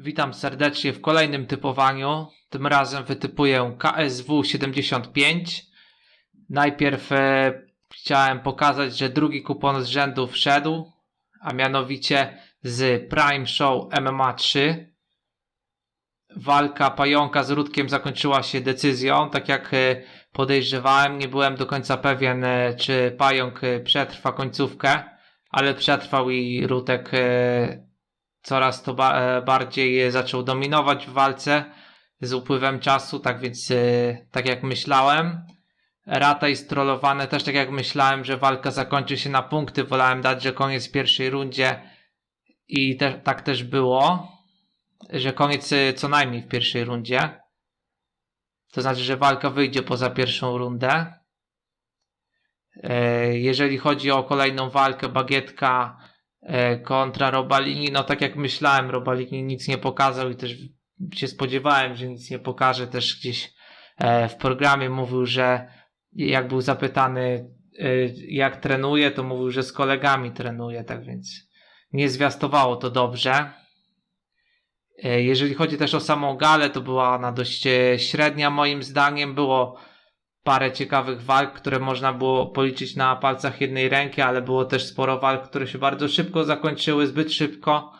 Witam serdecznie w kolejnym typowaniu. Tym razem wytypuję KSW 75. Najpierw e, chciałem pokazać, że drugi kupon z rzędu wszedł, a mianowicie z Prime Show MMA 3. Walka pająka z Rudkiem zakończyła się decyzją, tak jak e, podejrzewałem. Nie byłem do końca pewien, e, czy pająk e, przetrwa końcówkę, ale przetrwał i Rudek e, coraz to ba- e, bardziej e, zaczął dominować w walce z upływem czasu, tak więc e, tak jak myślałem. Rata i strollowane też tak jak myślałem, że walka zakończy się na punkty. Wolałem dać, że koniec pierwszej rundzie i te, tak też było, że koniec co najmniej w pierwszej rundzie. To znaczy, że walka wyjdzie poza pierwszą rundę. Jeżeli chodzi o kolejną walkę, bagietka kontra Robalini, no tak jak myślałem, Robalini nic nie pokazał i też się spodziewałem, że nic nie pokaże. Też gdzieś e, w programie mówił, że jak był zapytany, e, jak trenuje, to mówił, że z kolegami trenuje, tak więc nie zwiastowało to dobrze. E, Jeżeli chodzi też o samą galę, to była ona dość e, średnia moim zdaniem. Było parę ciekawych walk, które można było policzyć na palcach jednej ręki, ale było też sporo walk, które się bardzo szybko zakończyły, zbyt szybko.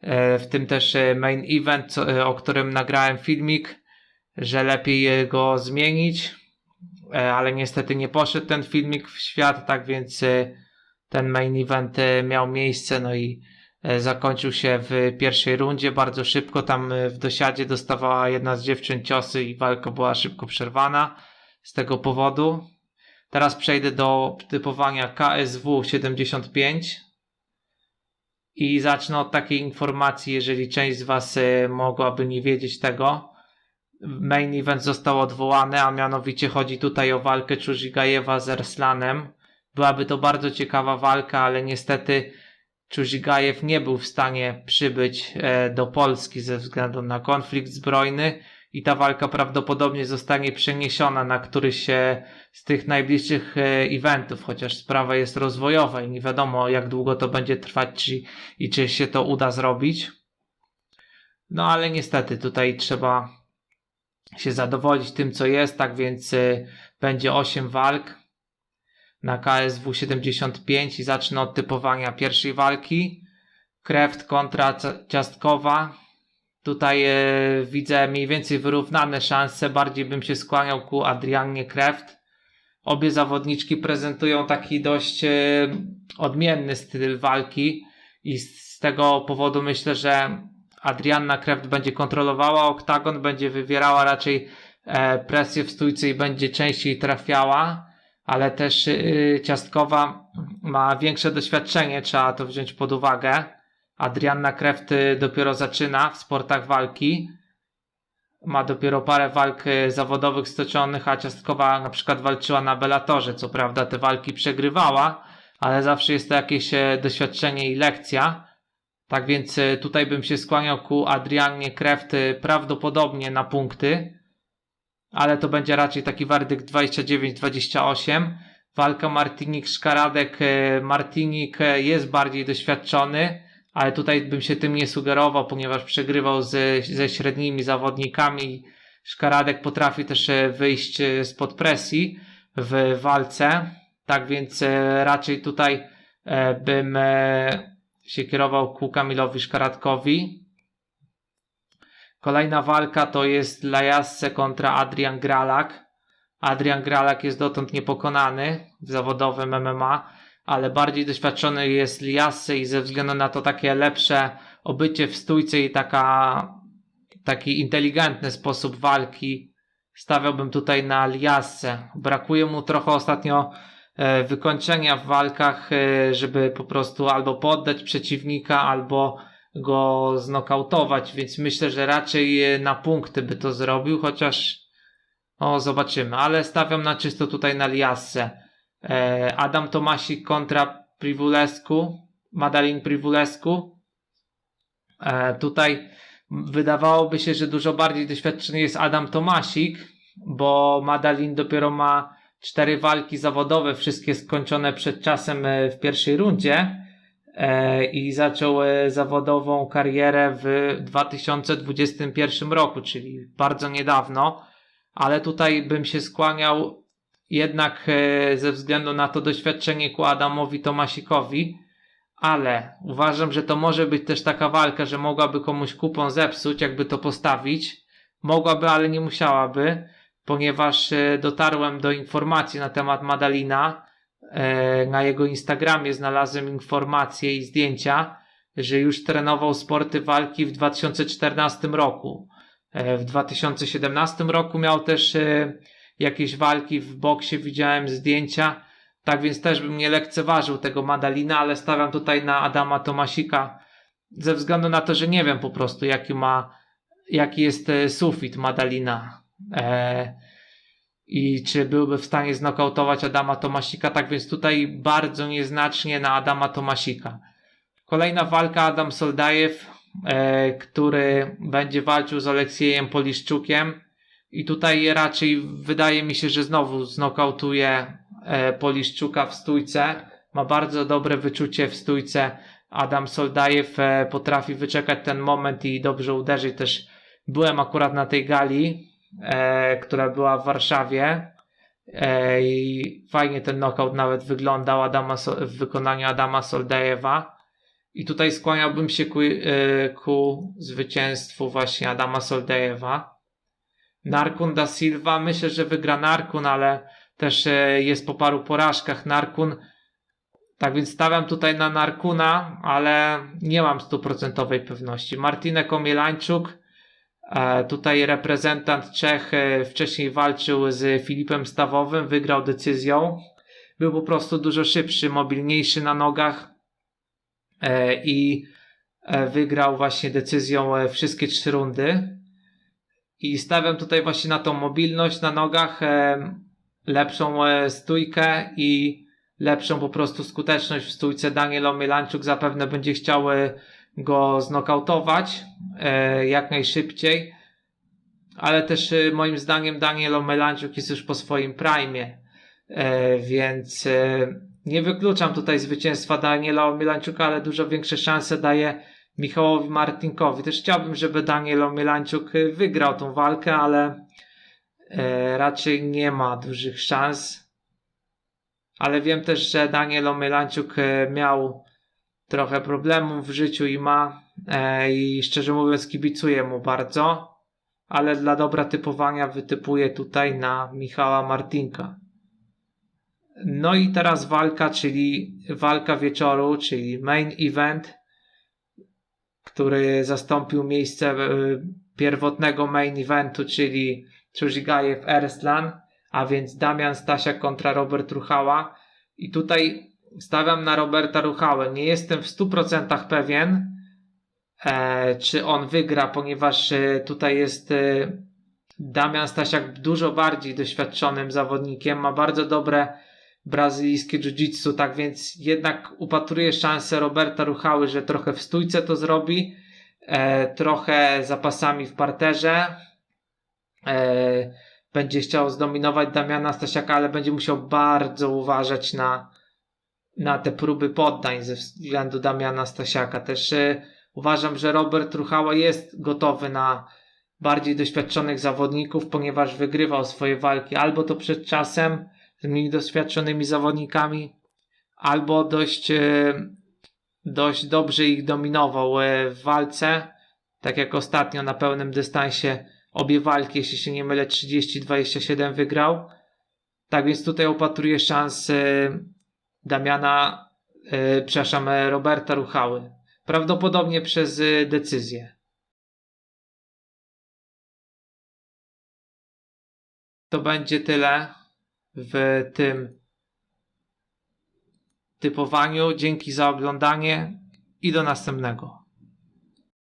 E, W tym też e, main event, e, o którym nagrałem filmik, że lepiej go zmienić, ale niestety nie poszedł ten filmik w świat, tak więc ten main event miał miejsce, no i zakończył się w pierwszej rundzie bardzo szybko. Tam w dosiadzie dostawała jedna z dziewczyn ciosy i walka była szybko przerwana z tego powodu. Teraz przejdę do typowania KSW 75 i zacznę od takiej informacji, jeżeli część z Was e, mogłaby nie wiedzieć tego. Main event został odwołany, a mianowicie chodzi tutaj o walkę Czuzigajewa z Erslanem. Byłaby to bardzo ciekawa walka, ale niestety Czuzigajew nie był w stanie przybyć e, do Polski ze względu na konflikt zbrojny i ta walka prawdopodobnie zostanie przeniesiona na któryś e, z tych najbliższych e, eventów, chociaż sprawa jest rozwojowa i nie wiadomo jak długo to będzie trwać czy, i czy się to uda zrobić. No ale niestety tutaj trzeba się zadowolić tym co jest, tak więc e, będzie 8 walk na KSW 75 i zacznę od typowania pierwszej walki. Kreft kontra Ciastkowa. Tutaj e, widzę mniej więcej wyrównane szanse. Bardziej bym się skłaniał ku Adrianie Kreft. Obie zawodniczki prezentują taki dość e, odmienny styl walki i z, tego powodu myślę, że Adrianna Kreft będzie kontrolowała oktagon, będzie wywierała raczej e, presję w stójce i będzie częściej trafiała, ale też e, Ciastkowa ma większe doświadczenie, trzeba to wziąć pod uwagę. Adrianna Kreft y, dopiero zaczyna w sportach walki. Ma dopiero parę walk y, zawodowych stoczonych, a Ciastkowa na przykład walczyła na Bellatorze. Co prawda te walki przegrywała, ale zawsze jest to jakieś e, doświadczenie i lekcja. Tak więc e, tutaj bym się skłaniał ku Adrianie Kreft y, prawdopodobnie na punkty, ale to będzie raczej taki werdykt 29-28. Walka Martinik-Szkaradek. e, Martinik e, jest bardziej doświadczony, ale tutaj bym się tym nie sugerował, ponieważ przegrywał ze, ze średnimi zawodnikami. Szkaradek potrafi też e, wyjść e, spod presji w walce. Tak więc e, raczej tutaj bym się kierował ku Kamilowi Szkaradkowi. Kolejna walka to jest Lajasse kontra Adrian Gralak. Adrian Gralak jest dotąd niepokonany w zawodowym MMA, ale bardziej doświadczony jest Liasse i ze względu na to takie lepsze obycie w stójce i taka, taki inteligentny sposób walki stawiałbym tutaj na Liasse. Brakuje mu trochę ostatnio e, wykończenia w walkach, e, żeby po prostu albo poddać przeciwnika, albo go znokautować, więc myślę, że raczej e, na punkty by to zrobił, chociaż o, zobaczymy, ale stawiam na czysto tutaj na Liasse. E, Adam Tomasik kontra Privulescu, Madalin Privulescu. E, tutaj wydawałoby się, że dużo bardziej doświadczony jest Adam Tomasik, bo Madalin dopiero ma cztery walki zawodowe, wszystkie skończone przed czasem e, w pierwszej rundzie. i zaczął zawodową karierę w 2021 roku, czyli bardzo niedawno, ale tutaj bym się skłaniał jednak e, ze względu na to doświadczenie ku Adamowi Tomasikowi, ale uważam, że to może być też taka walka, że mogłaby komuś kupon zepsuć, jakby to postawić. Mogłaby, ale nie musiałaby, ponieważ e, dotarłem do informacji na temat Madalina. E, Na jego Instagramie znalazłem informacje i zdjęcia, że już trenował sporty walki w 2014 roku. W 2017 roku miał też jakieś walki w boksie, widziałem zdjęcia. Tak więc też bym nie lekceważył tego Madalina, ale stawiam tutaj na Adama Tomasika ze względu na to, że nie wiem po prostu jaki ma, jaki jest e, sufit Madalina e, i czy byłby w stanie znokautować Adama Tomasika, tak więc tutaj bardzo nieznacznie na Adama Tomasika. Kolejna walka Adam Soldajew, e, który będzie walczył z Aleksiejem Poliszczukiem i tutaj raczej wydaje mi się, że znowu znokautuje e, Poliszczuka w stójce. Ma bardzo dobre wyczucie w stójce. Adam Soldajew e, potrafi wyczekać ten moment i dobrze uderzyć. Też byłem akurat na tej gali, e, która była w Warszawie. I fajnie ten knockout nawet wyglądał Adama, w wykonaniu Adama Soldajewa. I tutaj skłaniałbym się ku, ku zwycięstwu właśnie Adama Soldajewa. Narkun da Silva, myślę, że wygra Narkun, ale też e, jest po paru porażkach Narkun. Tak więc stawiam tutaj na Narkuna, ale nie mam stuprocentowej pewności. Martinek Omielańczuk, e, tutaj reprezentant Czech, e, wcześniej walczył z Filipem Stawowym, wygrał decyzją. Był po prostu dużo szybszy, mobilniejszy na nogach i wygrał właśnie decyzją wszystkie trzy rundy. I stawiam tutaj właśnie na tą mobilność na nogach, e, lepszą e, stójkę i lepszą po prostu skuteczność w stójce. Daniel Omielanczuk zapewne będzie chciał e, go znokautować jak najszybciej, ale też moim zdaniem Daniel Omielanczuk jest już po swoim prime, więc nie wykluczam tutaj zwycięstwa Daniela Omielanczuka, ale dużo większe szanse daje Michałowi Martinkowi. Też chciałbym, żeby Daniel Omielańczuk y, wygrał tą walkę, ale e, raczej nie ma dużych szans. Ale wiem też, że Daniel Omielańczuk e, miał trochę problemów w życiu i ma e, i szczerze mówiąc kibicuję mu bardzo, ale dla dobra typowania wytypuję tutaj na Michała Martinka. No i teraz walka, czyli walka wieczoru, czyli main event zastąpił miejsce e, pierwotnego main eventu, czyli Trzygajew Erslan, a więc Damian Stasiak kontra Robert Ruchała. I tutaj stawiam na Roberta Ruchałę. Nie jestem w 100% pewien, e, czy on wygra, ponieważ e, tutaj jest Damian Stasiak dużo bardziej doświadczonym zawodnikiem, ma bardzo dobre brazylijskie jiu-jitsu, tak więc jednak upatruję szansę Roberta Ruchały, że trochę w stójce to zrobi, e, trochę zapasami w parterze, e, będzie chciał zdominować Damiana Stasiaka, ale będzie musiał bardzo uważać na, na te próby poddań ze względu Damiana Stasiaka. Też e, uważam, że Robert Ruchała jest gotowy na bardziej doświadczonych zawodników, ponieważ wygrywał swoje walki albo to przed czasem, mniej doświadczonymi zawodnikami, albo dość, e, dość dobrze ich dominował e, w walce, tak jak ostatnio na pełnym dystansie obie walki, jeśli się nie mylę, 30-27 wygrał. Tak więc tutaj opatruję szans e, Damiana, przepraszam, Roberta Ruchały. Prawdopodobnie przez decyzję. To będzie tyle w tym typowaniu. Dzięki za oglądanie i do następnego.